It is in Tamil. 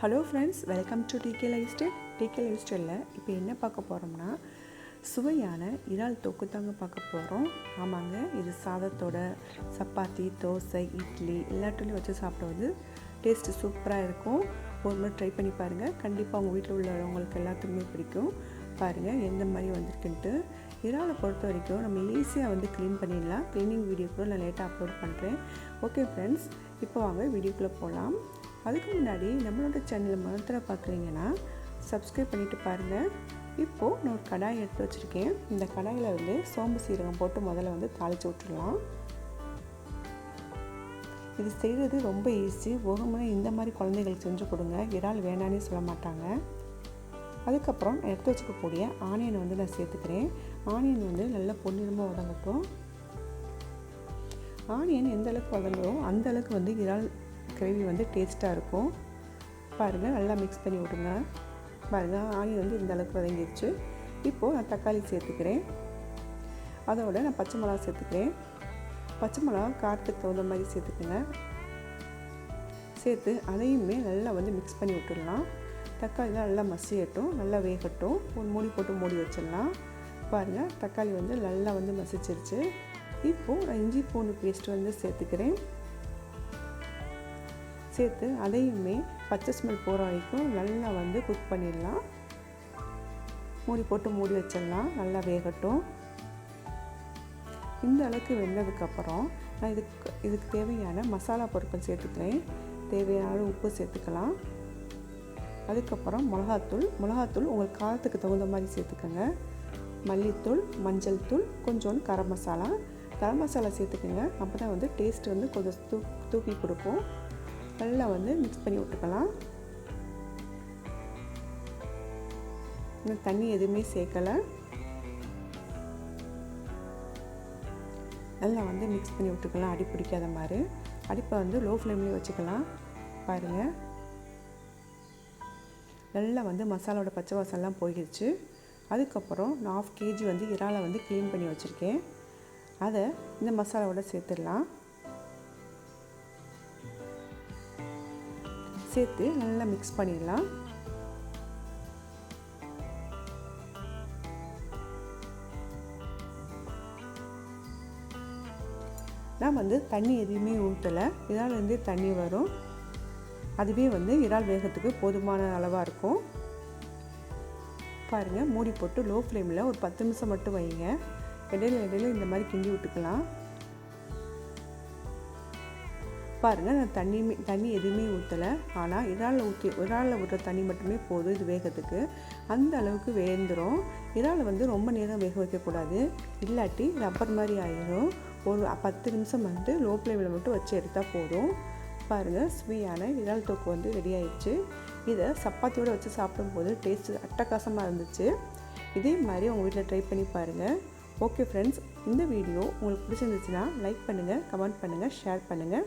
Hello friends welcome to TK life style TK life ஸ்டைலில் இப்போ என்ன பார்க்க போகிறோம்னா சுவையான இறால் தொக்கு தாங்க பார்க்க போகிறோம் ஆமாங்க இது சாதத்தோட சப்பாத்தி தோசை இட்லி எல்லாத்துலேயும் வச்சு சாப்பிடுவது டேஸ்ட்டு சூப்பராக இருக்கும். ஒரு முறை ட்ரை பண்ணி பாருங்கள் கண்டிப்பாக உங்கள் வீட்டில் உள்ளவங்களுக்கு எல்லாத்துக்குமே பிடிக்கும். பாருங்கள் எந்த மாதிரி வந்திருக்குன்ட்டு. இறாலை பொறுத்த வரைக்கும் நம்ம ஈஸியாக வந்து க்ளீன் பண்ணிடலாம். க்ளீனிங் வீடியோ கூட நான் லேட்டாக அப்லோட் பண்ணுறேன் ஓகே ஃப்ரெண்ட்ஸ் இப்போ வாங்க வீடியோக்குள்ளே போகலாம் அதுக்கு முன்னாடி நம்மளோட சேனலை முதல்ல பார்க்குறீங்கன்னா சப்ஸ்கிரைப் பண்ணிவிட்டு பாருங்கள் இப்போது நான் ஒரு கடாய் எடுத்து வச்சுருக்கேன். இந்த கடாயில் வந்து சோம்பு சீரகம் போட்டு முதல்ல வந்து தாளித்து விட்டுடலாம். இது செய்கிறது ரொம்ப ஈஸி ஒரு இந்த மாதிரி குழந்தைகளுக்கு செஞ்சு கொடுங்க. இறால் வேணானே சொல்ல மாட்டாங்க. அதுக்கப்புறம் நான் எடுத்து வச்சுக்கக்கூடிய ஆனியனை வந்து நான் சேர்த்துக்கிறேன். ஆனியன் வந்து நல்லா பொன்னிறமாக வதங்கட்டும். ஆனியன் எந்த அளவுக்கு வதங்குறோம் அந்த அளவுக்கு வந்து இறால் கிரேவி வந்து டேஸ்ட்டாக இருக்கும். பாருங்கள் நல்லா மிக்ஸ் பண்ணி விடுங்க. பாருங்கள் ஆனியன் வந்து இந்த அளவுக்கு வதங்கிடுச்சு இப்போது நான் தக்காளி சேர்த்துக்கிறேன். அதோட நான் பச்சை மிளகா சேர்த்துக்கிறேன். பச்சை மிளகா காரத்துக்கு தகுந்த மாதிரி சேர்த்துக்குங்க. சேர்த்து அதையுமே நல்லா வந்து மிக்ஸ் பண்ணி விட்டுடலாம். தக்காளிலாம் நல்லா மசியட்டும் நல்லா வேகட்டும். ஒரு மூடி போட்டு மூடி வச்சிடலாம். பாருங்கள் தக்காளி வந்து நல்லா வந்து மசிச்சிருச்சு. இப்போது நான் இஞ்சி பூண்டு பேஸ்ட் வந்து சேர்த்துக்கிறேன். சேர்த்து அதையுமே பச்சை ஸ்மெல் போகிற வரைக்கும் நல்லா வந்து குக் பண்ணிடலாம். மூடி போட்டு மூடி வச்சிடலாம். நல்லா வேகட்டும். இந்த அளவுக்கு வெந்ததுக்கப்புறம் நான் இதுக்கு இதுக்கு தேவையான மசாலா பொருட்கள் சேர்த்துக்கிறேன். தேவையான உப்பு சேர்த்துக்கலாம். அதுக்கப்புறம் மிளகாத்தூள் மிளகாத்தூள் உங்களுக்கு காரத்துக்கு தகுந்த மாதிரி சேர்த்துக்கோங்க. மல்லித்தூள் மஞ்சள் தூள் கொஞ்சோண்டு கரம் மசாலா. கரம் மசாலா சேர்த்துக்கோங்க. அப்போ தான் வந்து டேஸ்ட் வந்து கொஞ்சம் தூ தூக்கி கொடுக்கும். நல்லா வந்து மிக்ஸ் பண்ணி விட்டுக்கலாம். இன்னும் தண்ணி எதுவுமே சேர்க்கலை. நல்லா வந்து மிக்ஸ் பண்ணி விட்டுக்கலாம். அடி பிடிக்காத மாதிரி. அடிப்பை வந்து லோ ஃப்ளேம்லேயே வச்சுக்கலாம். பாருங்கள் நல்லா வந்து மசாலாவோட பச்சை வாசம்லாம் போயிடுச்சு. அதுக்கப்புறம் நான் ஆஃப் கேஜி வந்து இறாலை வந்து க்ளீன் பண்ணி வச்சுருக்கேன். அதை இந்த மசாலாவோட சேர்த்துடலாம். சேர்த்து நல்லா மிக்ஸ் பண்ணிடலாம். நான் வந்து தண்ணி எதுவுமே ஊற்றலை இதாலேருந்தே தண்ணி வரும். அதுவே வந்து இறால் வேகத்துக்கு போதுமான அளவாக இருக்கும். பாருங்கள் மூடி போட்டு லோ ஃப்ளேமில் ஒரு பத்து நிமிஷம் மட்டும் வைங்க. இடையில இடையில இந்த மாதிரி கிண்டி விட்டுக்கலாம். பாருங்கள் நான் தண்ணி தண்ணி எதுவுமே ஊற்றலை ஆனால் இறாலில் ஊற்றி இறாலில் ஊற்ற தண்ணி மட்டுமே போதும் இது வேகத்துக்கு. அந்த அளவுக்கு வேந்துடும் இறால் வந்து ரொம்ப நேரம் வேக வைக்கக்கூடாது இல்லாட்டி ரப்பர் மாதிரி ஆயிடும் ஒரு பத்து நிமிஷம் வந்து லோ ஃப்ளேமில் மட்டும் வச்சு எடுத்தால் போதும். பாருங்கள் ஸ்வீயான இறால் தொக்கு வந்து ரெடி ஆயிடுச்சு. இதை சப்பாத்தியோடு வச்சு சாப்பிடும்போது டேஸ்ட்டு அட்டகாசமாக இருந்துச்சு. இதே மாதிரி உங்கள் வீட்டில் ட்ரை பண்ணி பாருங்கள் ஓகே ஃப்ரெண்ட்ஸ் இந்த வீடியோ உங்களுக்கு பிடிச்சிருந்துச்சுன்னா லைக் பண்ணுங்கள் கமெண்ட் பண்ணுங்கள் ஷேர் பண்ணுங்கள்